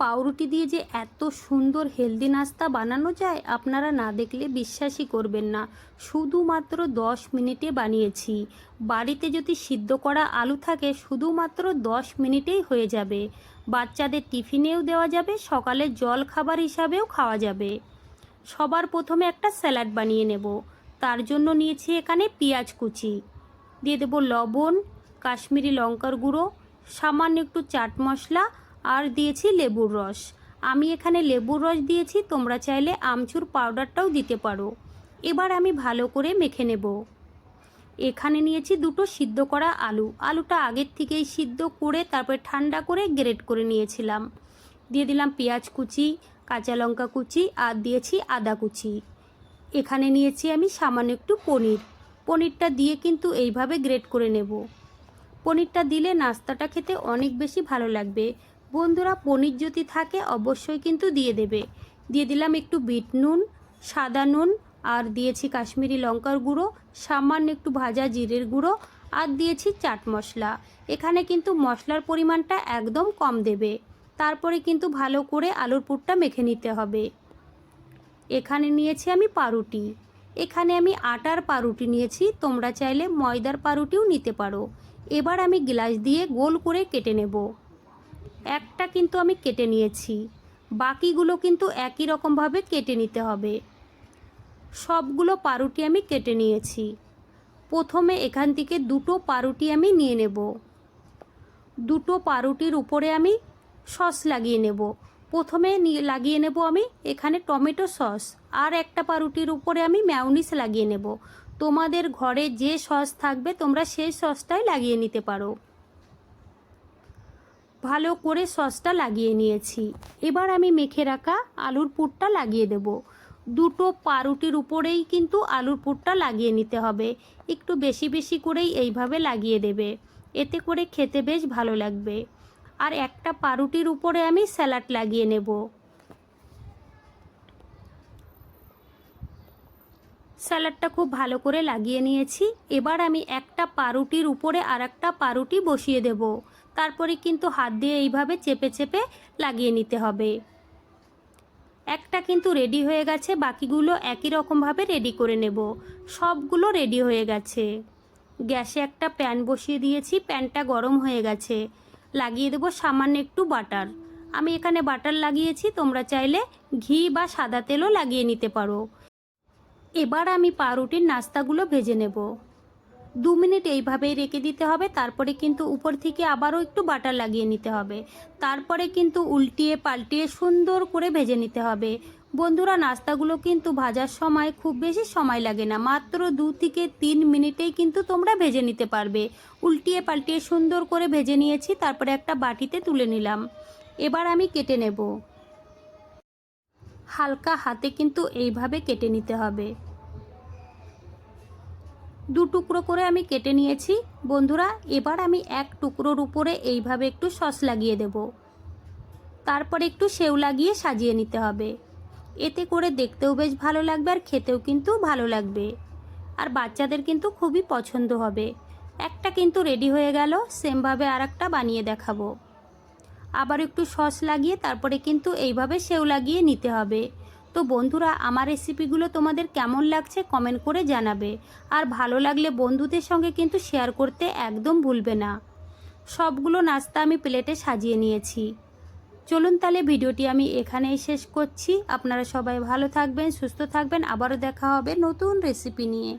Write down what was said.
পাউরুটি দিয়ে যে এত সুন্দর হেলদি নাস্তা বানানো যায়, আপনারা না দেখলে বিশ্বাসই করবেন না। শুধুমাত্র দশ মিনিটে বানিয়েছি। বাড়িতে যদি সিদ্ধ করা আলু থাকে, শুধুমাত্র দশ মিনিটেই হয়ে যাবে। বাচ্চাদের টিফিনেও দেওয়া যাবে, সকালে জল খাবার হিসাবেও খাওয়া যাবে। সবার প্রথমে একটা স্যালাড বানিয়ে নেব। তার জন্য নিয়েছি এখানে পেঁয়াজ কুচি। দিয়ে দেবো লবণ, কাশ্মীরি লঙ্কার গুঁড়ো, সামান্য একটু চাট মশলা আর দিয়েছি লেবুর রস। আমি এখানে লেবুর রস দিয়েছি, তোমরা চাইলে আমচুর পাউডারটাও দিতে পারো। এবার আমি ভালো করে মেখে নেব। এখানে নিয়েছি দুটো সিদ্ধ করা আলু। আলুটা আগের থেকেই সিদ্ধ করে, তারপরে ঠান্ডা করে গ্রেট করে নিয়েছিলাম। দিয়ে দিলাম পেঁয়াজ কুচি, কাঁচা লঙ্কা কুচি, আর দিয়েছি আদা কুচি। এখানে নিয়েছি আমি সামান্য একটু পনির। পনিরটা দিয়ে কিন্তু এইভাবে গ্রেট করে নেব। পনিরটা দিলে নাস্তাটা খেতে অনেক বেশি ভালো লাগবে। বন্ধুরা পনির যদি থাকে অবশ্যই কিন্তু দিয়ে দেবে। দিয়ে দিলাম একটু বিট নুন, সাদা নুন আর দিয়েছি কাশ্মীরি লঙ্কার গুঁড়ো, সামান্য একটু ভাজা জিরের গুঁড়ো আর দিয়েছি চাট মশলা। এখানে কিন্তু মশলার পরিমাণটা একদম কম দেবে। তারপরে কিন্তু ভালো করে আলুর পুরটা মেখে নিতে হবে। এখানে নিয়েছি আমি পাউরুটি। এখানে আমি আটার পাউরুটি নিয়েছি, তোমরা চাইলে ময়দার পাউরুটিও নিতে পারো। এবার আমি গ্লাস দিয়ে গোল করে কেটে নেব। একটা কিন্তু আমি কেটে নিয়েছি। বাকিগুলো কিন্তু একই রকমভাবে কেটে নিতে হবে। সবগুলো পাউরুটি আমি কেটে নিয়েছি। প্রথমে এখান থেকে দুটো পাউরুটি আমি নিয়ে নেব। দুটো পাউরুটির উপরে আমি সস লাগিয়ে নেব। প্রথমে লাগিয়ে নেব আমি এখানে টমেটো সস আর একটা পাউরুটির উপরে আমি ম্যাওনিস লাগিয়ে নেব। তোমাদের ঘরে যে সস থাকবে তোমরা সেই সসটাই লাগিয়ে নিতে পারো। ভালো করে সসটা লাগিয়ে নিয়েছি। এবার আমি মেখে রাখা আলুর পুরটা লাগিয়ে দেব। দুটো পাউরুটির উপরেই কিন্তু আলুর পুরটা লাগিয়ে নিতে হবে। একটু বেশি বেশি করেই এইভাবে লাগিয়ে দেবে। এতে করে খেতে বেশ ভালো লাগবে। আর একটা পাউরুটির উপরে আমি স্যালাড লাগিয়ে নেব। স্যালাডটা খুব ভালো করে লাগিয়ে নিয়েছি। এবার আমি একটা পাউরুটির উপরে আর একটা পাউরুটি বসিয়ে দেব। তারপরে কিন্তু হাত দিয়ে এইভাবে চেপে চেপে লাগিয়ে নিতে হবে। একটা কিন্তু রেডি হয়ে গেছে, বাকিগুলো একই রকমভাবে রেডি করে নেব। সবগুলো রেডি হয়ে গেছে। গ্যাসে একটা প্যান বসিয়ে দিয়েছি, প্যানটা গরম হয়ে গেছে। লাগিয়ে দেবো সামান্য একটু বাটার। আমি এখানে বাটার লাগিয়েছি, তোমরা চাইলে ঘি বা সাদা তেলও লাগিয়ে নিতে পারো। এবার আমি পাউরুটির নাস্তাগুলো ভেজে নেব। দু মিনিট এইভাবেই রেখে দিতে হবে, তারপরে কিন্তু উপর থেকে আবারও একটু বাটার লাগিয়ে নিতে হবে। তারপরে কিন্তু উল্টিয়ে পাল্টিয়ে সুন্দর করে ভেজে নিতে হবে। বন্ধুরা, নাস্তাগুলো কিন্তু ভাজার সময় খুব বেশি সময় লাগে না, মাত্র দু থেকে তিন মিনিটেই কিন্তু তোমরা ভেজে নিতে পারবে। উল্টিয়ে পাল্টিয়ে সুন্দর করে ভেজে নিয়েছি, তারপরে একটা বাটিতে তুলে নিলাম। এবার আমি কেটে নেব। হালকা হাতে কিন্তু এইভাবে কেটে নিতে হবে। দু টুকরো করে আমি কেটে নিয়েছি। বন্ধুরা, এবার আমি এক টুকরোর উপরে এইভাবে একটু সস লাগিয়ে দেব। তারপর একটু সেও লাগিয়ে সাজিয়ে নিতে হবে। এতে করে দেখতেও বেশ ভালো লাগবে আর খেতেও কিন্তু ভালো লাগবে। আর বাচ্চাদের কিন্তু খুবই পছন্দ হবে। একটা কিন্তু রেডি হয়ে গেল, সেমভাবে আর একটা বানিয়ে দেখাবো। আবার একটু সস লাগিয়ে তারপরে কিন্তু এইভাবে সেও লাগিয়ে নিতে হবে। তো বন্ধুরা, আমার রেসিপিগুলো তোমাদের কেমন লাগছে কমেন্ট করে জানাবে। আর ভালো লাগলে বন্ধুদের সঙ্গে কিন্তু শেয়ার করতে একদম ভুলবে না। সবগুলো নাস্তা আমি প্লেটে সাজিয়ে নিয়েছি। চলুন তাহলে ভিডিওটি আমি এখানেই শেষ করছি। আপনারা সবাই ভালো থাকবেন, সুস্থ থাকবেন। আবারও দেখা হবে নতুন রেসিপি নিয়ে।